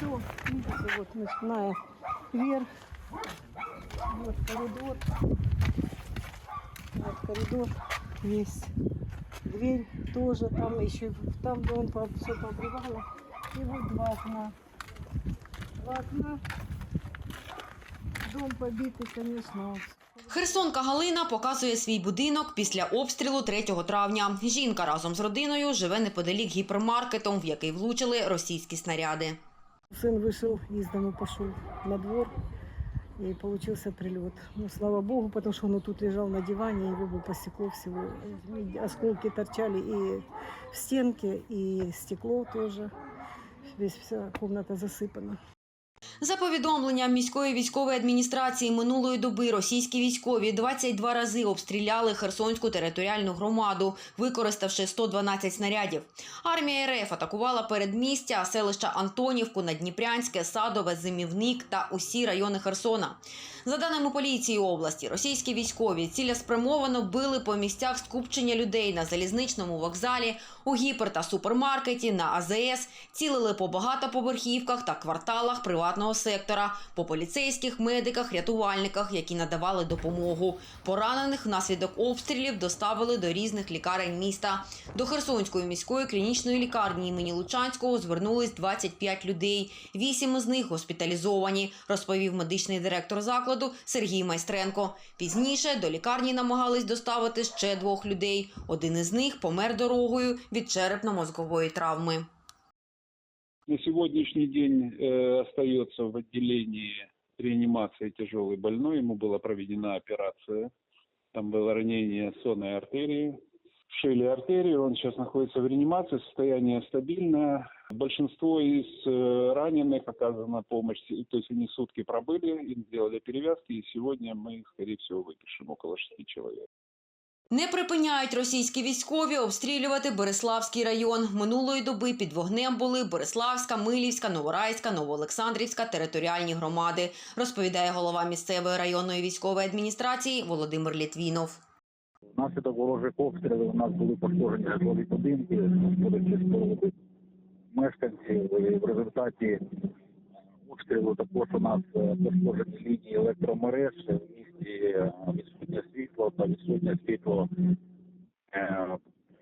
все, видите, вот начиная вверх, вот коридор, вот коридор. Есть, дверь тоже, там еще, там где он все пообрывало, и вот два окна, два окна, дом побитый, конечно, Херсонка Галина показує свій будинок після обстрілу 3 травня. Жінка разом з родиною живе неподалік гіпермаркетом, в який влучили російські снаряди. Сын вышел из дома, пошел на двор, и получился прилет. Ну, слава богу, потому что он вот тут лежал на диване, его бы посекло всего. И осколки торчали и в стенке, и стекло тоже. Весь вся комната засыпана. За повідомленням міської військової адміністрації минулої доби російські військові 22 рази обстріляли Херсонську територіальну громаду, використавши 112 снарядів. Армія РФ атакувала передмістя, селища Антонівку, Надніпрянське, Садове, Зимівник та усі райони Херсона. За даними поліції області, російські військові цілеспрямовано били по місцях скупчення людей на залізничному вокзалі, у гіпер та супермаркеті, на АЗС, цілили по багатоповерхівках та кварталах приватного сектора, по поліцейських, медиках, рятувальниках, які надавали допомогу. Поранених внаслідок обстрілів доставили до різних лікарень міста. До Херсонської міської клінічної лікарні імені Лучанського звернулись 25 людей. Вісім із них госпіталізовані, розповів медичний директор закладу Сергій Майстренко. Пізніше до лікарні намагались доставити ще двох людей. Один із них помер дорогою від черепно-мозкової травми. На сегодняшний день э, остается в отделении реанимации тяжелый больной. Ему была проведена операция. Там было ранение сонной артерии. Вшили артерию. Он сейчас находится в реанимации. Состояние стабильное. Большинство из э, раненых оказана помощь. То есть они сутки пробыли, им сделали перевязки. И сегодня мы, скорее всего, выпишем около шести человек. Не припиняють російські військові обстрілювати Береславський район. Минулої доби під вогнем були Береславська, Милівська, Новорайська, Новоолександрівська територіальні громади, розповідає голова місцевої районної військової адміністрації Володимир Літвінов. Внаслідок ворожих обстрілів у нас були пошкоджені житлові будинки, споруди мешканців. В результаті обстрілу також у нас е, пошкоджені лінії електромереж в місті е, відсутнє світло та відсутнє світло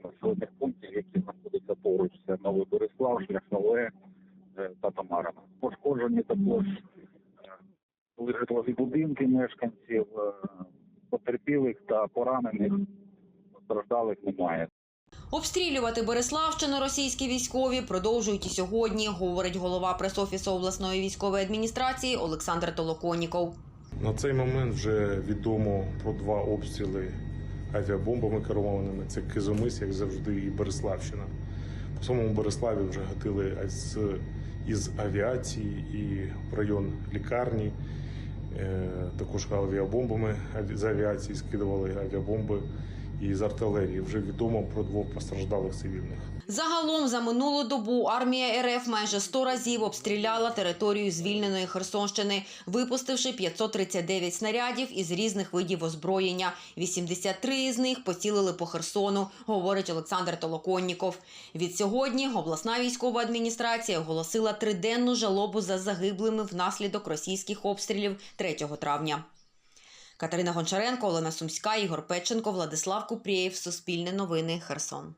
населених пунктів, які знаходяться поруч. Це Новий Борислав, Шляхнове е, та Тамарина. Пошкоджені також е, були житлові будинки мешканців. е, Потерпілих та поранених постраждалих немає. Обстрілювати Береславщину російські військові продовжують і сьогодні, говорить голова пресофісу обласної військової адміністрації Олександр Толоконіков. На цей момент вже відомо про два обстріли авіабомбами керованими. Це Кизомис, як завжди, і Береславщина. По самому Береславі вже гатили з, із авіації і в район лікарні. Е, Також авіабомбами аві- з авіації скидували авіабомби і з артилерії. Вже відомо про двох постраждалих цивільних. Загалом за минулу добу армія РФ майже 100 разів обстріляла територію звільненої Херсонщини, випустивши 539 снарядів із різних видів озброєння. 83 з них поцілили по Херсону, говорить Олександр Толоконніков. Від сьогодні обласна військова адміністрація оголосила триденну жалобу за загиблими внаслідок російських обстрілів 3 травня. Катерина Гончаренко, Олена Сумська, Ігор Печенко, Владислав Купрієв. Суспільне новини. Херсон.